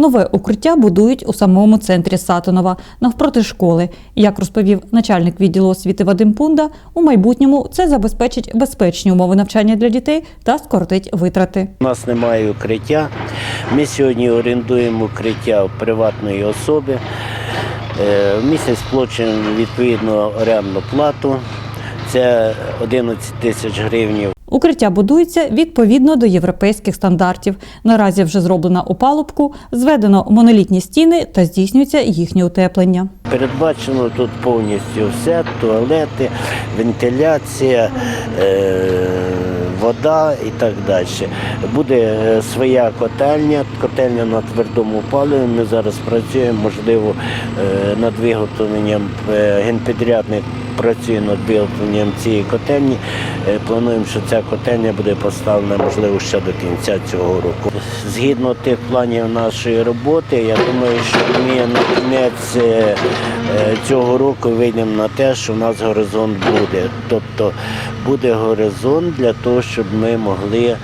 Нове укриття будують у самому центрі Сатонова, навпроти школи. Як розповів начальник відділу освіти Вадим Пунда, у майбутньому це забезпечить безпечні умови навчання для дітей та скоротить витрати. У нас немає укриття. Ми сьогодні орендуємо укриття у приватної особи. Е, В місяць сплачуємо відповідно орендну плату. Це 11 тисяч гривень. Укриття будується відповідно до європейських стандартів. Наразі вже зроблена опалубку, зведено монолітні стіни та здійснюється їхнє утеплення. Передбачено тут повністю все: туалети, вентиляція, е, вода і так далі. Буде е, своя котельня, котельня на твердому паливі. Ми зараз працюємо, можливо, е, над виготовленням генпідрядник працює над виготовленням цієї котельні. Е, Плануємо, що ця котельня буде поставлена, можливо, ще до кінця цього року. Згідно тих планів нашої роботи, я думаю, що ми на кінець е, е, цього року вийдемо на те, що в нас горизонт буде. Тобто буде горизонт для того, щоб ми могли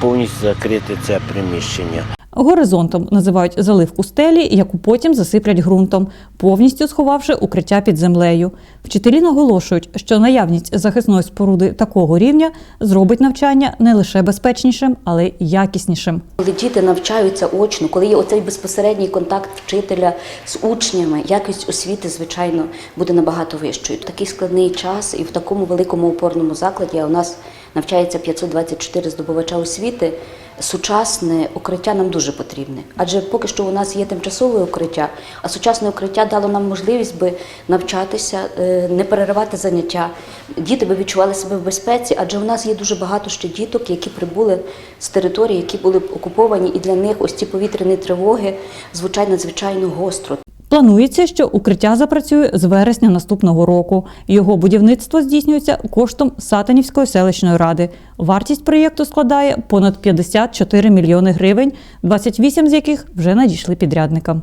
повністю закрити це приміщення. Горизонтом називають заливку стелі, яку потім засиплять ґрунтом, повністю сховавши укриття під землею. Вчителі наголошують, що наявність захисної споруди такого рівня зробить навчання не лише безпечнішим, але й якіснішим. Коли діти навчаються очно, коли є оцей безпосередній контакт вчителя з учнями, якість освіти, звичайно, буде набагато вищою. Такий складний час і в такому великому опорному закладі а у нас навчається 524 здобувача освіти. Сучасне укриття нам дуже потрібне, адже поки що у нас є тимчасове укриття, а сучасне укриття дало нам можливість би навчатися, е, не переривати заняття. Діти би відчували себе в безпеці, адже у нас є дуже багато ще діток, які прибули з територій, які були окуповані, і для них ось ці повітряні тривоги звучать надзвичайно гостро. Планується, що укриття запрацює з вересня наступного року. Його будівництво здійснюється коштом Сатанівської селищної ради. Вартість проєкту складає понад 54 мільйони гривень, 28 з яких вже надійшли підрядникам.